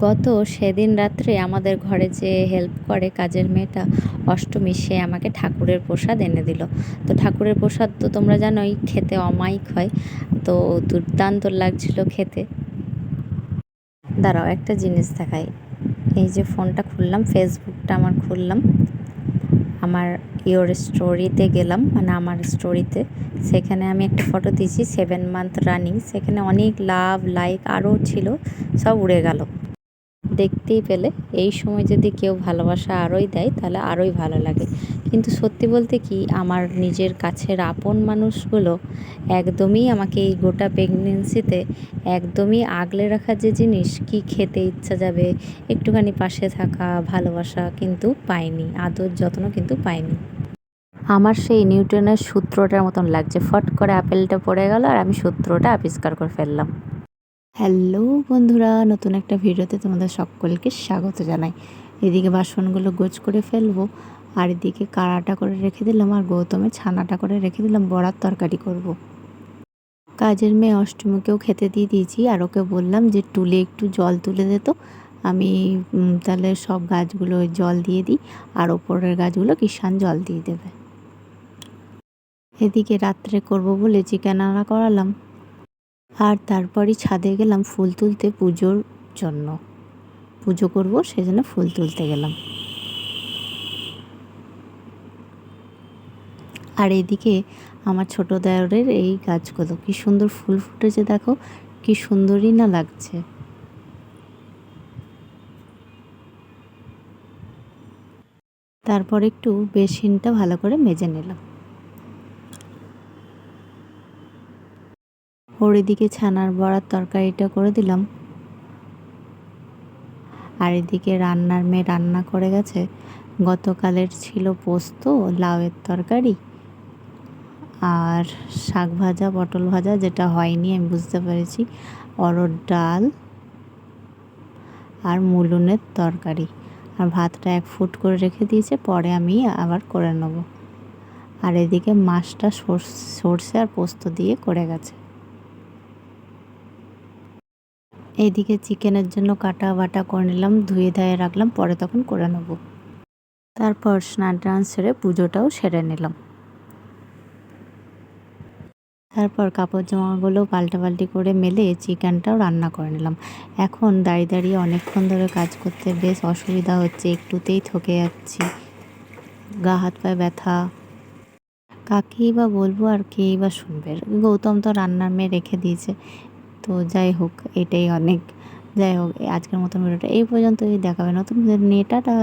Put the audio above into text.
গত সেদিন রাত্রে আমাদের ঘরে যে হেল্প করে কাজের মেয়েটা, অষ্টমী সে আমাকে ঠাকুরের প্রসাদ এনে দিল। তো ঠাকুরের প্রসাদ তো তোমরা জানোই, খেতে অমায়িক হয়, তো দুর্দান্ত লাগছিল খেতে। দাঁড়াও, একটা জিনিস দেখাই। এই যে ফোনটা খুললাম ফেসবুকটা আমার খুললাম। আমার ইওর স্টোরিতে গেলাম মানে আমার স্টোরিতে সেখানে আমি একটা ফটো দিয়েছি সেভেন মান্থ রানিং সেখানে অনেক লাভ লাইক আরও ছিল, সব উড়ে গেল। দেখতেই পেলে। এই সময় যদি কেউ ভালোবাসা আরোই দেয়, তাহলে আরোই ভালো লাগে। কিন্তু সত্যি বলতে কি, আমার নিজের কাছের আপন মানুষগুলো একদমই আমাকে এই গোটা প্রেগনেন্সিতে একদমই আগলে রাখা যে জিনিস, কি খেতে ইচ্ছা যাবে, একটুখানি পাশে থাকা, ভালোবাসা কিন্তু পাইনি, আদর যত্ন কিন্তু পাইনি। আমার সেই নিউটনের সূত্রটার মতন লাগছে। ফট করে আপেলটা পড়ে গেল আর আমি সূত্রটা আবিষ্কার করে ফেললাম। হ্যালো বন্ধুরা, নতুন একটা ভিডিওতে তোমাদের সকলকে স্বাগত জানাই। এদিকে বাসনগুলো গোছ করে ফেলব, আর এদিকে কাড়াটা করে রেখে দিলাম, আর গৌতমে ছানাটা করে রেখে দিলাম, বড়ার তরকারি করব। কাজের মেয়ে অষ্টমীকেও খেতে দিয়ে দিয়েছি, আর ওকে বললাম যে টুলে একটু জল তুলে দিত আমি তাহলে সব গাছগুলো জল দিয়ে দিই, আর ওপরের গাছগুলো কিষান জল দিয়ে দেবে। এদিকে রাত্রে করব বলে চিকেন রান্না করালাম আর তারপরই ছাদে গেলাম ফুল তুলতে পুজোর জন্য। পুজো করব, সেজন্য ফুল তুলতে গেলাম। আর এদিকে আমার ছোট দেওরের এই গাছগুলো, কি সুন্দর ফুল ফুটেছে দেখো, কি সুন্দরই না লাগছে। তারপর একটু বেসিনটা ভালো করে মেজে নিলাম। ওর এদিকে ছানার বড়ার তরকারিটা করে দিলাম। আর এদিকে রান্নার মেয়ে রান্না করে গেছে। গতকালের ছিল পোস্ত, লাউয়ের তরকারি আর শাক ভাজা, পটল ভাজা, যেটা হয়নি, আমি বুঝতে পেরেছি। অরড় ডাল আর মুলুনের তরকারি। আর ভাতটা এক ফুট করে রেখে দিয়েছে, পরে আমি আবার করে নেব। আর এদিকে মাছটা সর্ষে আর পোস্ত দিয়ে করে গেছে। এইদিকে চিকেনের জন্য কাটা বাটা করে নিলাম, ধুয়ে ধায়ে রাখলাম, পরে তখন করে নেব। তারপর স্নান টান সেরে পুজোটাও সেরে নিলাম। তারপর কাপড় জামাগুলো পাল্টাপাল্টি করে মেলে চিকেনটাও রান্না করে নিলাম। এখন দাঁড়িয়ে দাঁড়িয়ে অনেকক্ষণ ধরে কাজ করতে বেশ অসুবিধা হচ্ছে, একটুতেই থকে যাচ্ছি। গা হাত পায়ে ব্যথা। কাকেই বা বলব আর কেই বা শুনবে? গৌতম তো রান্নার মেয়ে রেখে দিয়েছে। তো যাই হোক, এটাই অনেক। যাই হোক আজকের মতন ভিডিওটা এই পর্যন্তই। দেখাবে নতুন নিয়ে। টাটা।